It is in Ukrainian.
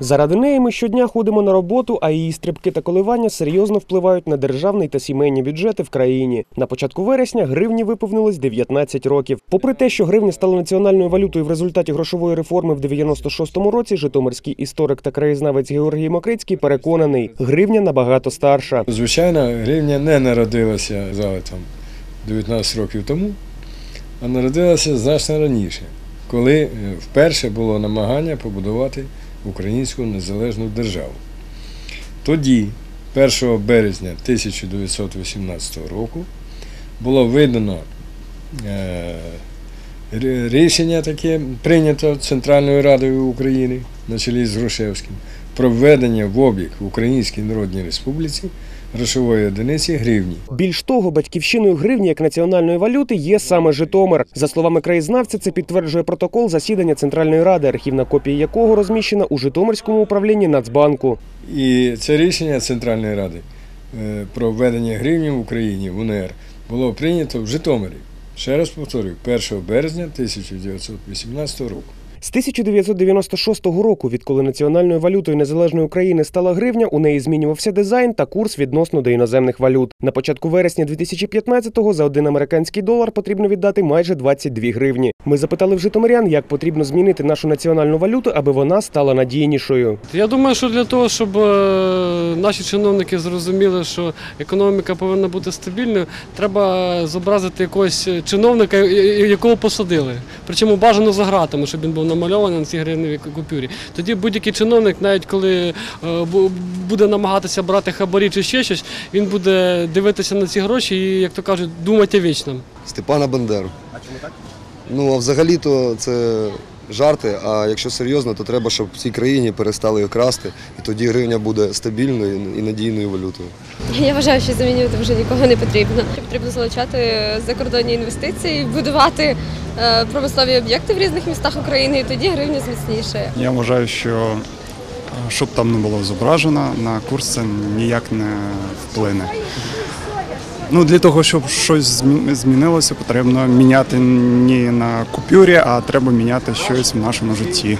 Заради неї ми щодня ходимо на роботу, а її стрибки та коливання серйозно впливають на державний та сімейні бюджети в країні. На початку вересня гривні виповнилось 19 років. Попри те, що гривня стала національною валютою в результаті грошової реформи в 96-му році, житомирський історик та краєзнавець Георгій Мокрицький переконаний, гривня набагато старша. Звичайно, гривня не народилася зали там 19 років тому, а народилася значно раніше, коли е, вперше було намагання побудувати українську незалежну державу. Тоді, 1 березня 1918 року, було видано е, рішення таке прийнято Центральною Радою України на чолі з Грушевським про введення в обіг в Українській Народній Республіці грошової одиниці гривні. Більш того, батьківщиною гривні як національної валюти є саме Житомир. За словами краєзнавця, це підтверджує протокол засідання Центральної ради, архівна копія якого розміщена у Житомирському управлінні Нацбанку. І це рішення Центральної Ради е, про введення гривні в Україні в УНР було прийнято в Житомирі. Ще раз повторюю, 1 березня 1918 року. З 1996 року, відколи національною валютою незалежної України стала гривня, у неї змінювався дизайн та курс відносно до іноземних валют. На початку вересня 2015-го за один американський долар потрібно віддати майже 22 гривні. Ми запитали в житомирян, як потрібно змінити нашу національну валюту, аби вона стала надійнішою. Я думаю, що для того, щоб е, наші чиновники зрозуміли, що економіка повинна бути стабільною, треба зобразити якогось чиновника, якого посадили. Причому бажано за гратами, щоб він був намальований на цій гривневій купюрі. Тоді будь-який чиновник, навіть коли е, буде намагатися брати хабарі чи ще щось, він буде дивитися на ці гроші і, як то кажуть, думати вічно. Степана Бандеру. А чому так? Ну, а взагалі-то це жарти, а якщо серйозно, то треба, щоб в цій країні перестали красти, і тоді гривня буде стабільною і надійною валютою. Я вважаю, що замінювати вже нікого не потрібно. Потрібно залучати закордонні інвестиції, будувати е, промислові об'єкти в різних містах України, і тоді гривня зміцніше. Я вважаю, що е, щоб там не було зображено, на курс це ніяк не вплине. Ну, для того, щоб щось змі- змінилося, потрібно міняти не на купюрі, а треба міняти щось в нашому житті.